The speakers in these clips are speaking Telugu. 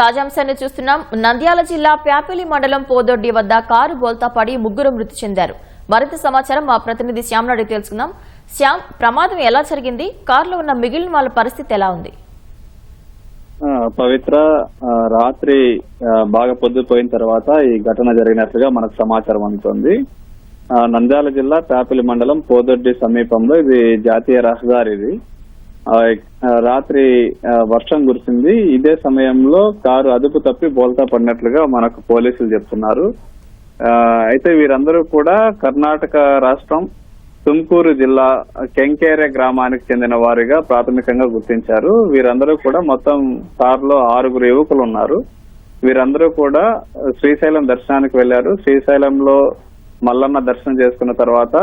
తాజాంశాన్ని చూస్తున్నాం. నంద్యాల జిల్లా ప్యాపిలి మండలం పోదొడ్డి వద్ద కారు బోల్తా పడి ముగ్గురు మృతి చెందారు. మరింత సమాచారం మా ప్రతినిధి శ్యామ్ అడిగి తెలుసుకుందాం. శ్యామ్ ప్రమాదం ఎలా జరిగింది? కారులో ఉన్న మిగిలిన వాళ్ళ పరిస్థితి ఎలా ఉంది? ఆ, పవిత్ర రాత్రి బాగా పొద్దుపోయిన తర్వాత ఈ ఘటన జరిగినట్లుగా మనకు సమాచారం అందుతుంది. ఆ, నంద్యాల జిల్లా ప్యాపిలి మండలం పోదొడ్డి సమీపంలో ఇది జాతీయ రహదారి ఇది రాత్రి వర్షం కురిసింది. ఇదే సమయంలో కారు అదుపు తప్పి బోల్తా పడినట్లుగా మనకు పోలీసులు చెప్తున్నారు. అయితే వీరందరూ కూడా కర్ణాటక రాష్ట్రం తుమ్కూరు జిల్లా కెంకేరే గ్రామానికి చెందిన వారిగా ప్రాథమికంగా గుర్తించారు. వీరందరూ కూడా మొత్తం కారులో ఆరుగురు యువకులు ఉన్నారు. వీరందరూ కూడా శ్రీశైలం దర్శనానికి వెళ్ళారు శ్రీశైలంలో మల్లన్న దర్శనం చేసుకున్న తర్వాత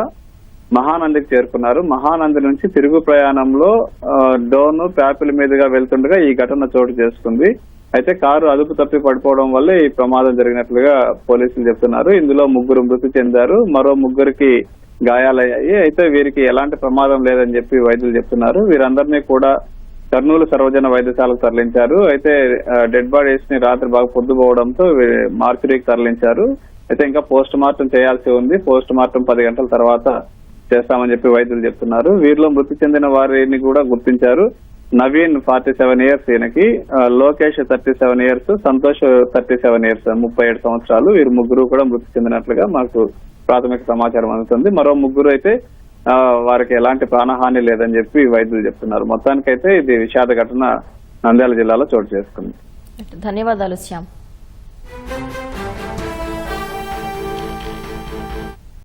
మహానందికి చేరుకున్నారు. మహానంది నుంచి తిరుగు ప్రయాణంలో డోను ప్యాపిల్ మీదుగా వెళ్తుండగా ఈ ఘటన చోటు చేసుకుంది. అయితే కారు అదుపు తప్పి పడిపోవడం వల్ల ఈ ప్రమాదం జరిగినట్లుగా పోలీసులు చెప్తున్నారు. ఇందులో ముగ్గురు మృతి చెందారు. మరో ముగ్గురికి గాయాలయ్యాయి. అయితే వీరికి ఎలాంటి ప్రమాదం లేదని చెప్పి వైద్యులు చెప్తున్నారు. వీరందరినీ కూడా కర్నూలు సర్వజన వైద్యశాలకు తరలించారు. అయితే డెడ్ బాడీస్ని రాత్రి బాగా పొద్దుపోవడంతో మార్చురీకి తరలించారు. అయితే ఇంకా పోస్ట్ మార్టం చేయాల్సి ఉంది. పోస్ట్ మార్టం పది గంటల తర్వాత చేస్తామని చెప్పి వైద్యులు చెప్తున్నారు. వీరిలో మృతి చెందిన వారిని కూడా గుర్తించారు. నవీన్ ఫార్టీ సెవెన్ ఇయర్స్ ఈయనకి Lokesh thirty seven years Santosh thirty seven years ముప్పై ఏడు సంవత్సరాలు. వీరు ముగ్గురు కూడా మృతి చెందినట్లుగా మాకు ప్రాథమిక సమాచారం అందుతుంది. మరో ముగ్గురు అయితే వారికి ఎలాంటి ప్రాణహాని లేదని చెప్పి వైద్యులు చెప్తున్నారు. మొత్తానికైతే ఇది విషాద ఘటన నంద్యాల జిల్లాలో చోటు చేసుకుంది. ధన్యవాదాలు శ్యామ్.